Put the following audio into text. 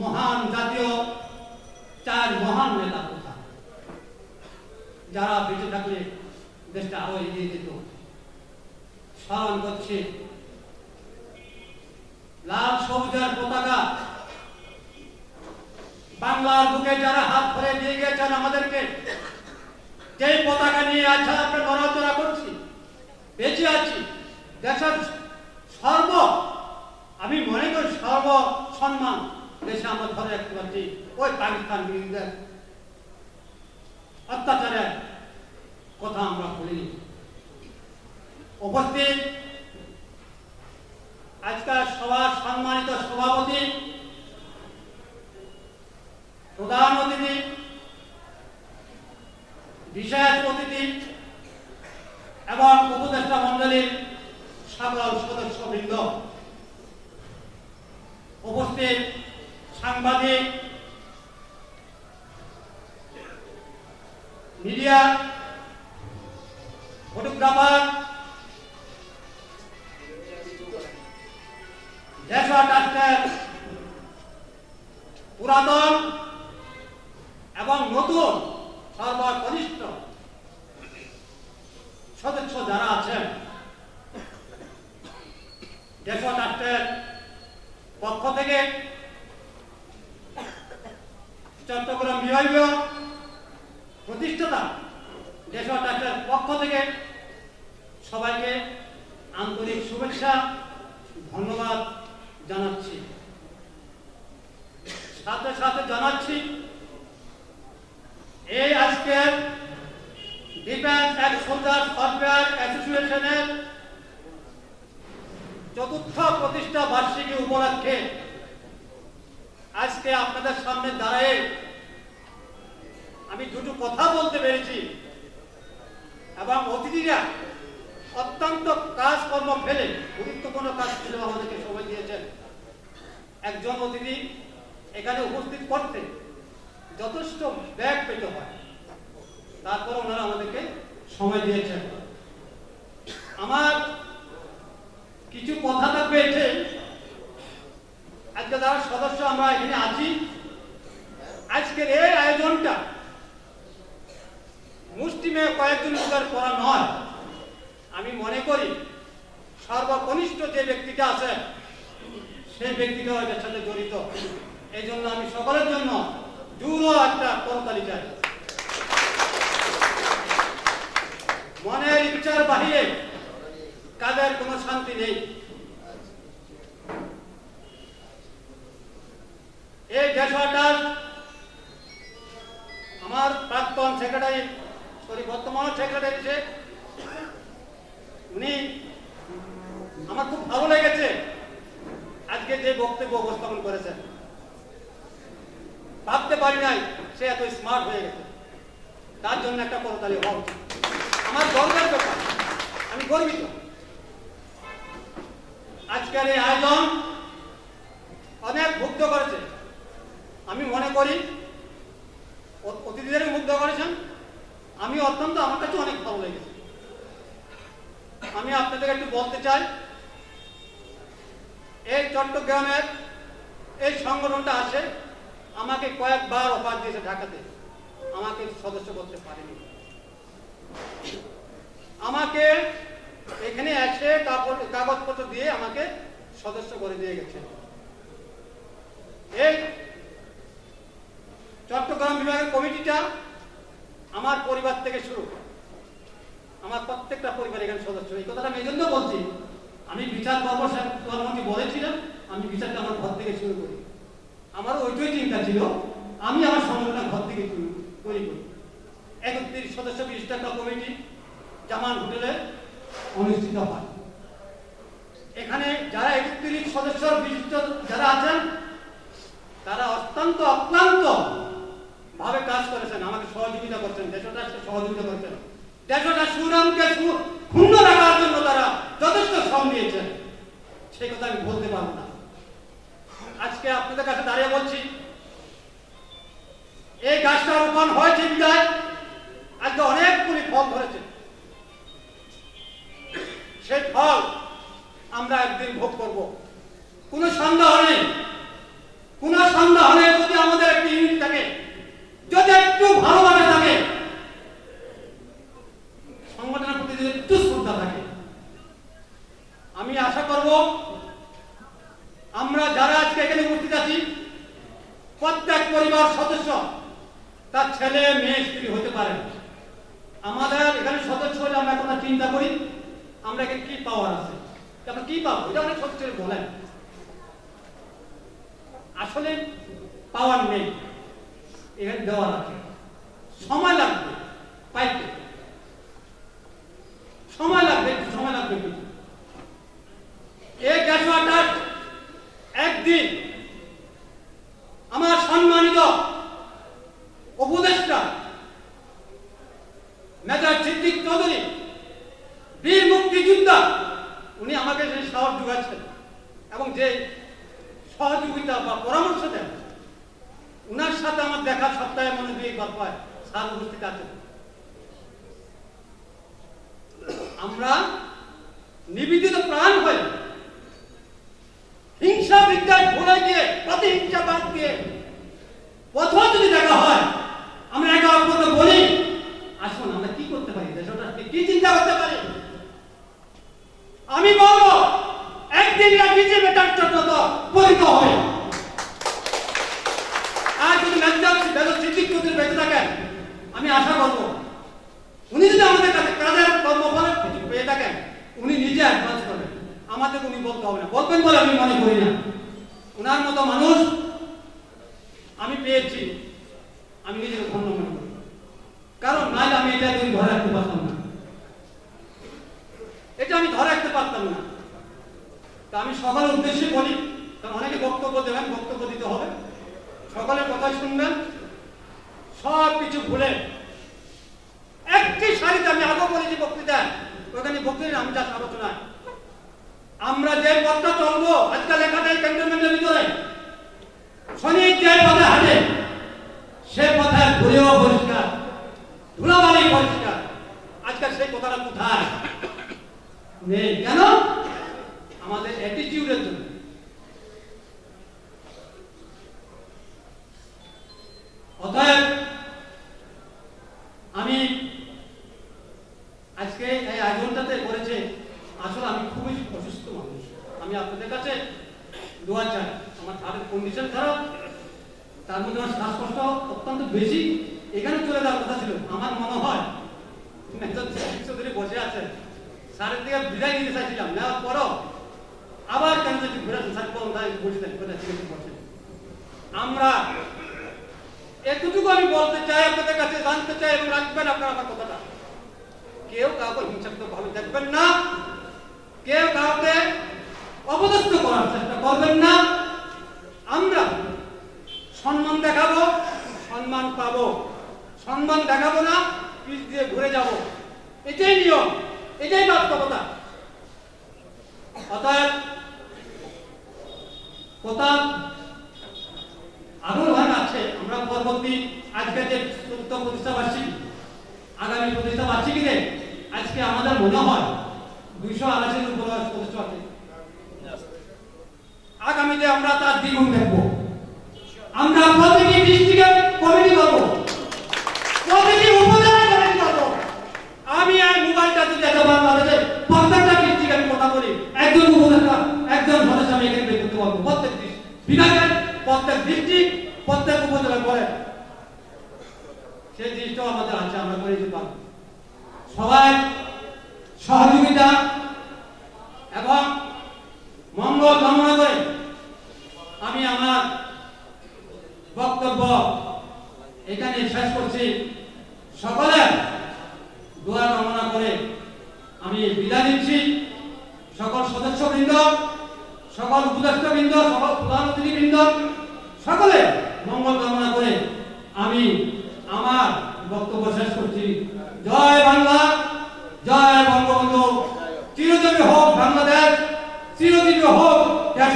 মহান জাতীয়, চার মহান নেতা কথা যারা বেঁচে থাকলে দেশটা আরও এগিয়ে যেত। স্মরণ করছে, লাল সবুজের পতাকা। বাংলার বুকে যারা হাত ধরে দিয়ে গেছেন আমাদেরকে যে পতাকা নিয়ে আজ আমরা নড়াচড়া করছি, বেঁচে আছি, দেশের সর্ব, আমি মনে করি সর্ব সম্মান। দেশে আমরা ধরে রাখতে পারছি। ওই পাকিস্তান বিরোধীদের অত্যাচারের কথা আমরা বলিনি। উপস্থিত আজকের সভার সম্মানিত সভাপতি, প্রধান অতিথি, বিশেষ অতিথি এবং উপদেষ্টা মন্ডলীর সকল সদস্যবৃন্দ। উপস্থিত সাংবাদিক, মিডিয়া, ফটোগ্রাফার ডাক্তার, পুরাতন এবং নতুন সর্বকনিষ্ঠ সদস্য যারা আছেন দেশা ডাক্তার পক্ষ থেকে চট্টগ্রাম বিভাগীয় প্রতিষ্ঠাতা দেশা ডাক্তার পক্ষ থেকে সবাইকে আন্তরিক শুভেচ্ছা, ধন্যবাদ জানাচ্ছি। সাথে সাথে জানাচ্ছি, এই আজকের ডিফেন্স অ্যান্ড সোলজার সফটওয়্যার অ্যাসোসিয়েশনের চতুর্থ প্রতিষ্ঠা বার্ষিকী উপলক্ষে আজকে আপনাদের সামনে দাঁড়িয়ে আমি দুটো কথা বলতে পেরেছি। এবং অতিথিরা অত্যন্ত কাজকর্ম ফেলে গুরুত্বপূর্ণ কাজ ফেলেও আমাদেরকে সময় দিয়েছেন। একজন অতিথি এখানে উপস্থিত করতে যথেষ্ট ব্যাগ পেতে হয়। তারপর ওনারা আমাদেরকে সময় দিয়েছেন। আমার কিছু কথা থাকবে এসে আজকে যারা সদস্য আমরা এখানে আছি, আজকের এই আয়োজনটা মুষ্টিমে কয়েকজন লোকের করা নয়। আমি মনে করি সর্বকনিষ্ঠ যে ব্যক্তিটা আছে সেই ব্যক্তিটা এটার সাথে জড়িত। এই জন্য আমি সকলের জন্য জুড়ো একটা করতালি চাই। মনের ইচ্ছার বাহিরে কাজের কোনো শান্তি নেই? এই দেশটার আমার প্রাক্তন সেক্রেটারি, সরি, বর্তমান সেক্রেটারি যে, উনি আমার খুব ভালো লেগেছে আজকে যে বক্তব্য উপস্থাপন করেছেন। ভাবতে পারি নাই সে এত স্মার্ট হয়ে গেছে। তার জন্য একটা করতালি হওয়া উচিত। আমার গর্বের ব্যাপার আমি গর্বিত। আজকের এই আয়োজন অনেক মুগ্ধ করেছে। আমি মনে করি অ- অতিথিদেরই মুগ্ধ করেছেন। আমি অত্যন্ত, আমার কাছে অনেক ভালো লেগেছে। আমি আপনাদের একটু বলতে চাই, এই চট্টগ্রামের এই সংগঠনটা আসে আমাকে কয়েকবার অফার দিয়েছে ঢাকাতে। আমাকে সদস্য করতে পারেনি। আমাকে এখানে এসে কাগজ কাগজপত্র দিয়ে আমাকে সদস্য করে দিয়ে গেছে। এই চট্টগ্রাম বিভাগের কমিটিটা আমার পরিবার থেকে শুরু আমার প্রত্যেকটা পরিবার এখানে সদস্য। এই কথাটা আমি এই জন্য বলছি, আমি বিচার স্যার প্রধানমন্ত্রী বলেছিলেন আমি বিচারটা আমার ঘর থেকে শুরু করি। আমার ওইটাই চিন্তা ছিল, আমি আমার সংগঠনটা ঘর থেকে শুরু করি করি। একত্রিশ সদস্য বিশিষ্ট একটা কমিটি জামান হোটেলে অনুষ্ঠিত হয়। এখানে যারা একত্রিশ সদস্য বিশিষ্ট যারা আছেন, তারা অত্যন্ত অক্লান্ত ভাবে কাজ করেছেন, আমাকে সহযোগিতা করছেন, দেশটা সহযোগিতা করেছেন। দেশটা সুনামকে ক্ষুণ্ণ রাখার জন্য তারা যথেষ্ট শ্রম দিয়েছেন সেই কথা আমি বলতে পারব না। আজকে আপনাদের কাছে দাঁড়িয়ে বলছি, এই গাছটা রোপণ হয়েছে বিদায়। আজকে অনেকগুলি ফল ধরেছে। সেই ফল আমরা একদিন ভোগ করব। কোনো সন্দেহ নেই। কোনো সন্দেহ তার ছেলে, মেয়ে, স্ত্রী হতে পারে আমাদের এখানে সদস্য হলে আমরা কোনো চিন্তা করি, আমরা এখানে কি পাওয়ার আছে? আমরা কি পাবো? এটা অনেক সদস্য আসলে পাওয়ার নেই। এখানে দেওয়া আছে সময় লাগবে, পাইতে। সময় লাগবে, একটু সময় লাগবে একটু। এই গ্যাস একদিন আমার সম্মানিত উপদেষ্টা মেজর সিদ্দিক চৌধুরী বীর মুক্তিযোদ্ধা উনি আমাকে সেই সাহস যোগাচ্ছেন এবং যে সহযোগিতা বা পরামর্শ দেন উনার সাথে আমার দেখা সপ্তাহে মনে দুই একবার পায় স্যার উপস্থিত আছেন আমরা নিবেদিত প্রাণ হয়ে হিংসা বিদ্যার ভুলে গিয়ে, প্রতিহিংসা বাদ দিয়ে পথও যদি দেখা হয়, আমরা একে অপরকে বলি, আসুন আমরা কি করতে পারি? দেশটাকে কি চিন্তা করতে পারি? আমি বলব, একদিন না বিজেপি ডাক্তার যত পরিত হবে। আর যদি মেজর মেজর সিদ্দিক বেঁচে থাকেন, আমি আশা করব উনি যদি আমাদের কাছে কাজের কর্মফলে কিছু পেয়ে থাকেন, উনি নিজে অ্যাডভান্স করবেন। আমাদের উনি বলতে হবে না। বলবেন বলে আমি মনে করি না। ওনার মতো মানুষ আমি পেয়েছি। আমি নিজেকে ধন্য মনে করি। কারণ নাহলে আমি এটা তুমি ধরে রাখতে পারতাম না। এটা আমি ধরে রাখতে পারতাম না। তা আমি সবার উদ্দেশ্যে বলি, কারণ অনেকে বক্তব্য দেবেন, বক্তব্য দিতে হবে। সকলের কথা শুনবেন। সব কিছু ভুলে একটি শাড়িতে আমি আগে বলেছি বক্তৃতা ওখানে বক্তৃতা রামদাস আলোচনায় আমরা যে পথটা চলবো, আজকাল লেখা যায় ক্যান্টনমেন্টের ভিতরে, শনির যে পথে হাঁটে, সে পথে ঘুরেও পরিষ্কার, ধুলাবালি পরিষ্কার। আজকাল সেই কথাটা কোথায়? নেই। কেন আমাদের অ্যাটিটিউডের জন্য অতএব আমি আজকে এই আয়োজনটাতে করেছে, আসলে আমি খুবই অসুস্থ মানুষ। আমি আপনাদের কাছে দোয়া চাই, আমার হার্টের কন্ডিশন খারাপ, তার মধ্যে আমার শ্বাসকষ্ট অত্যন্ত বেশি, এখানে চলে যাওয়ার কথা ছিল, আমার মনে হয় চৌধুরী বসে আছে, স্যারের দিকে বিদায় নিতে চাইছিলাম, নেওয়ার পরও আবার কেন যদি ঘুরে তাই বসে বসে আমরা এতটুকু আমি বলতে চাই, আপনাদের কাছে জানতে চাই এবং রাখবেন, আপনারা আমার কথাটা কেউ কাউকে হিংসাত্মক ভাবে দেখবেন না। কেউ কাউকে অপদস্থ করার চেষ্টা করবেন না। আমরা সম্মান দেখাবো, সম্মান পাবো। সম্মান দেখাবো না পিছ দিয়ে ঘুরে যাব। এটাই নিয়ম, এটাই বাস্তবতা। অতএব কোথাও আরও ভাগ আছে। আমরা পরবর্তী আজকে যে চতুর্থ প্রতিষ্ঠা বার্ষিকী আগামী প্রতিষ্ঠা বার্ষিকীতে আজকে আমাদের মনে হয় দুইশো আড়াইশোর উপর সদস্য আছে আগামীতে আমরা তার দ্বিগুণ দেখব। আমরা প্রতিটি ডিস্ট্রিক্টে কমিটি করব। প্রতিটি উপজেলা কমিটি করব। আমি আর মোবাইলটা যদি একটা বাংলাদেশে প্রত্যেকটা ডিস্ট্রিক্ট আমি কথা বলি। একজন উপজেলা একজন সদস্য আমি এখানে বের করতে পারব। প্রত্যেক বিভাগের প্রত্যেক ডিস্ট্রিক্ট প্রত্যেক উপজেলা করে সেই জিনিসটাও আমাদের আছে, আমরা করে দিতে পারব। সবাই সহযোগিতা এবং মঙ্গল কামনা করে আমি আমার বক্তব্য এখানে শেষ করছি। সকলের দোয়া কামনা করে আমি বিদায় দিচ্ছি সকল সদস্যবৃন্দ, সকল উপদেষ্টবৃন্দ, সকল প্রধান অতিথিবৃন্দ, সকলে মঙ্গল কামনা করে আমি আমার বক্তব্য শেষ করছি। জয় বাংলা জয় বঙ্গবন্ধু। চিরজীবী হোক বাংলাদেশ চিরজীবী হোক দেশ